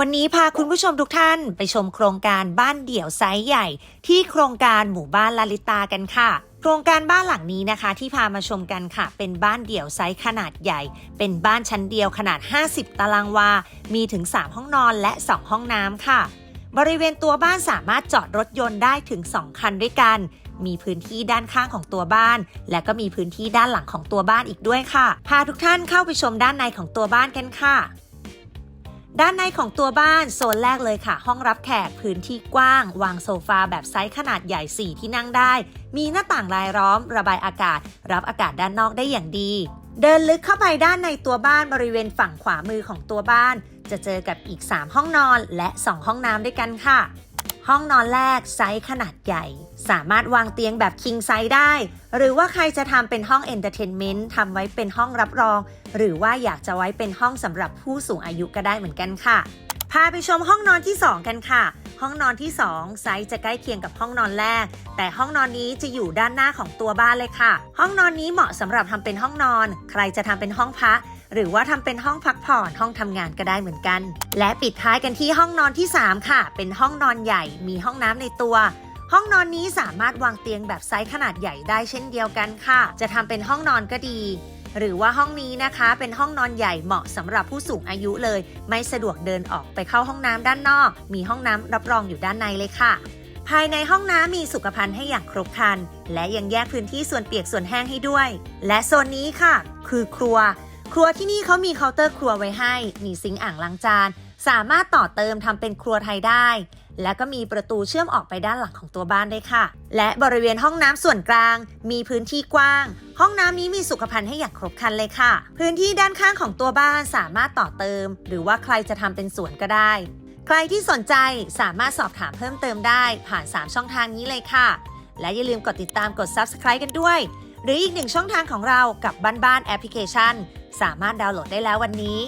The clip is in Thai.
วันนี้พาคุณผู้ชมทุกท่านไปชมโครงการบ้านเดี่ยวไซส์ใหญ่ ที่โครงการหมู่บ้านลาลิตากันค่ะ โครงการบ้านหลังนี้นะคะ ที่พามาชมกันค่ะ เป็นบ้านเดี่ยวไซส์ขนาดใหญ่ เป็นบ้านชั้นเดียวขนาด 50 ตารางวา มีถึง 3 ห้องนอนและ 2 ห้องน้ำค่ะ บริเวณตัวบ้านสามารถจอดรถยนต์ได้ถึง 2 คันด้วยกัน มีพื้นที่ด้านข้างของตัวบ้าน และก็มีพื้นที่ด้านหลังของตัวบ้านอีกด้วยค่ะ พาทุกท่านเข้าไปชมด้านในของตัวบ้านกันค่ะ ด้านในของตัวบ้านโซนแรกเลยค่ะ ห้องรับแขกพื้นที่กว้าง วางโซฟาแบบไซส์ขนาดใหญ่ 4 ที่นั่งได้ มีหน้าต่างรายล้อม ระบายอากาศ รับอากาศด้านนอกได้อย่างดี เดินลึกเข้าไปด้านในตัวบ้านบริเวณฝั่งขวามือของตัวบ้าน จะเจอกับอีก 3 ห้องนอนและ 2 ห้องน้ำด้วยกันค่ะ ห้องนอนแรกไซส์ขนาดใหญ่ สามารถวางเตียงแบบคิงไซส์ได้ หรือว่าใครจะทำเป็นห้องเอนเตอร์เทนเมนต์ทำไว้เป็นห้องรับรอง หรือว่าอยากจะไว้เป็นห้องสำหรับผู้สูงอายุก็ได้เหมือนกันค่ะ พาไปชมห้องนอนที่ 2 กันค่ะ ห้องนอนที่ 2 ไซส์จะใกล้เคียงกับห้องนอนแรก แต่ห้องนอนนี้จะอยู่ด้านหน้าของตัวบ้านเลยค่ะ ห้องนอนนี้เหมาะสำหรับทำเป็นห้องนอน ใครจะทำเป็นห้องพัก หรือว่าทำเป็นห้องพักผ่อนห้องทำงานก็ได้เหมือนกัน และปิดท้ายกันที่ห้องนอนที่ 3 ค่ะ เป็นห้องนอนใหญ่มีห้องน้ำในตัว ห้องนอนนี้สามารถวางเตียงแบบไซส์ขนาดใหญ่ได้เช่นเดียวกันค่ะ จะทำเป็นห้องนอนก็ดี หรือว่าห้องนี้นะคะเป็นห้องนอนใหญ่เหมาะสำหรับผู้สูงอายุเลย ไม่สะดวกเดินออกไปเข้าห้องน้ำด้านนอก มีห้องน้ำรับรองอยู่ด้านในเลยค่ะภายในห้องน้ำมีสุขภัณฑ์ให้อย่างครบครัน และยังแยกพื้นที่ส่วนเปียกส่วนแห้งให้ด้วย และโซนนี้ค่ะ คือครัว ครัวที่นี่เขามีเคาน์เตอร์ครัวไว้ให้ มีซิงค์อ่างล้างจาน สามารถต่อเติมทำเป็นครัวไทยได้ และก็มีประตูเชื่อมออกไปด้านหลังของตัวบ้านด้วยค่ะ และบริเวณห้องน้ำส่วนกลาง มีพื้นที่กว้าง ห้องน้ำนี้มีสุขภัณฑ์ให้อย่างครบครันเลยค่ะ พื้นที่ด้านข้างของตัวบ้านสามารถต่อเติม หรือว่าใครจะทำเป็นสวนก็ได้ ใครที่สนใจสามารถสอบถามเพิ่มเติมได้ผ่าน 3 ช่องทางนี้เลยค่ะ และอย่าลืมกดติดตามกด subscribe กันด้วย หรืออีกหนึ่งช่องทางของเรากับบ้านบ้านแอปพลิเคชัน สามารถดาวน์โหลดได้แล้ววันนี้